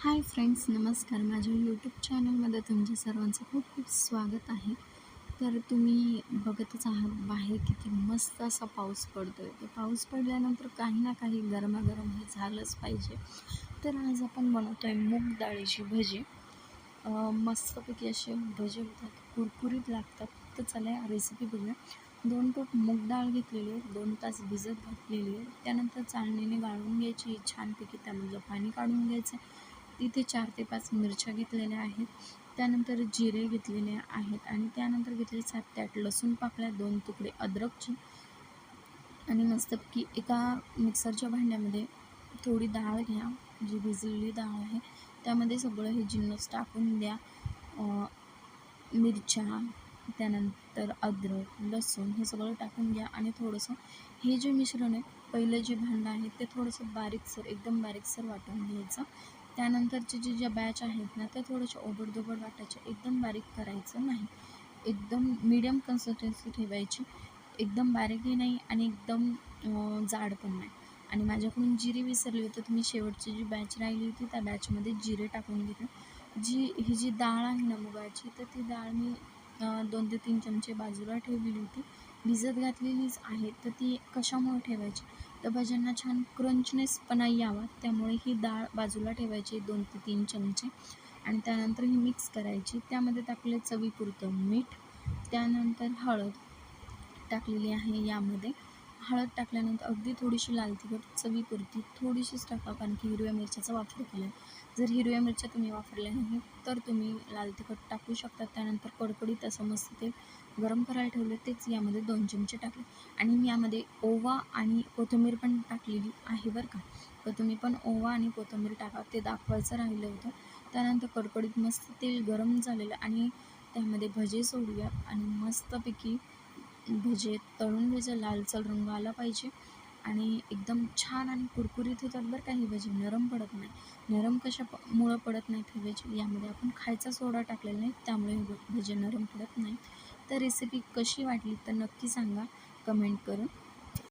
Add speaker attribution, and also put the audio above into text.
Speaker 1: Hi friends नमस्कार. माझ्या YouTube चॅनलमध्ये तुमच्या सर्वांचं खूप खूप स्वागत आहे. तर तुम्ही बघतच आहात बाहेर किती मस्त असा पाऊस पडतो आहे तर पाऊस पडल्यानंतर काही ना काही गरमागरम हे झालंच पाहिजे. तर आज आपण बनवतो आहे मूग डाळीची भजी. मस्तपैकी असे भजे होतात कुरकुरीत लागतात. तर चला रेसिपी बघूया. दोन टोप मूग डाळ घेतलेली आहे दोन तास भिजत घातलेली आहे. त्यानंतर चाळणीने गाळून घ्यायची छानपैकी त्यामधलं पाणी काढून घ्यायचं. तिथे चार ते पाच मिरच्या घेतलेल्या आहेत. त्यानंतर जिरे घेतलेले आहेत आणि त्यानंतर घेतले सात ते आठ लसूण पाकळ्या दोन तुकडे अद्रकचे आणि मस्तपैकी एका मिक्सरच्या भांड्यामध्ये थोडी डाळ घ्या जी भिजलेली डाळ आहे. त्यामध्ये सगळं हे जिन्नस टाकून द्या. मिरच्या त्यानंतर अद्रक लसूण हे सगळं टाकून घ्या आणि थोडंसं हे जे मिश्रण आहे पहिलं जे भांडं आहे ते थोडंसं बारीकसर एकदम बारीकसर वाटून घ्यायचं. त्यानंतरचे जे ज्या बॅच आहेत ना त्या थोड्याशा ओबडधोबड वाटायच्या. एकदम बारीक करायचं नाही. एकदम मीडियम कन्सिस्टन्सी ठेवायची. एकदम बारीकही नाही आणि एकदम जाड पण नाही. आणि माझ्याकडून जिरे विसरली होती तुम्ही शेवटची जी बॅच राहिली होती त्या बॅचमध्ये जिरे टाकून घेतले. जी ही जी डाळ आहे ना मुगाची तर ती डाळ मी दोन ते तीन चमचे बाजूला ठेवलेली होती. भिजत घातलेलीच आहे तर ती कशामुळे ठेवायची? तर भज्यांना छान क्रंचनेसपणा यावा त्यामुळे ही डाळ बाजूला ठेवायची दोन ते तीन चमचे. आणि त्यानंतर ही मिक्स करायची. त्यामध्ये टाकले चवीपुरतं मीठ त्यानंतर हळद टाकलेली आहे यामध्ये. हळद टाकल्यानंतर अगदी थोडीशी लाल तिखट चवीपुरती थोडीशीच टाका कारण की हिरव्या मिरच्याचा वापर केला. जर हिरव्या मिरच्या तुम्ही वापरल्या नाही तर तुम्ही लाल तिखट टाकू शकता. त्यानंतर कडकडीत असं मस्त ते गरम करायला ठेवलं तेच यामध्ये दोन चमचे टाकले. आणि मी यामध्ये ओवा आणि कोथिंबीर पण टाकलेली आहे बरं का. तर तुम्ही पण ओवा आणि कोथिंबीर टाका. ते दाखवायचं राहिलं होतं. त्यानंतर कडकडीत मस्त तेल गरम झालेलं आणि त्यामध्ये भजे सोडूया. आणि मस्तपैकी भजे तळून घ्यायचं लालसर रंग आला पाहिजे. आणि एकदम छान आणि कुरकुरीत होतात बरं काही भजी. नरम पडत नाही. नरम कशा प मुळं पडत नाहीत हे भजी? यामध्ये आपण खायचा सोडा टाकलेला नाही त्यामुळे भजे नरम पडत नाही तर रेसिपी कशी वाटली तर नक्की सांगा. कमेंट करून.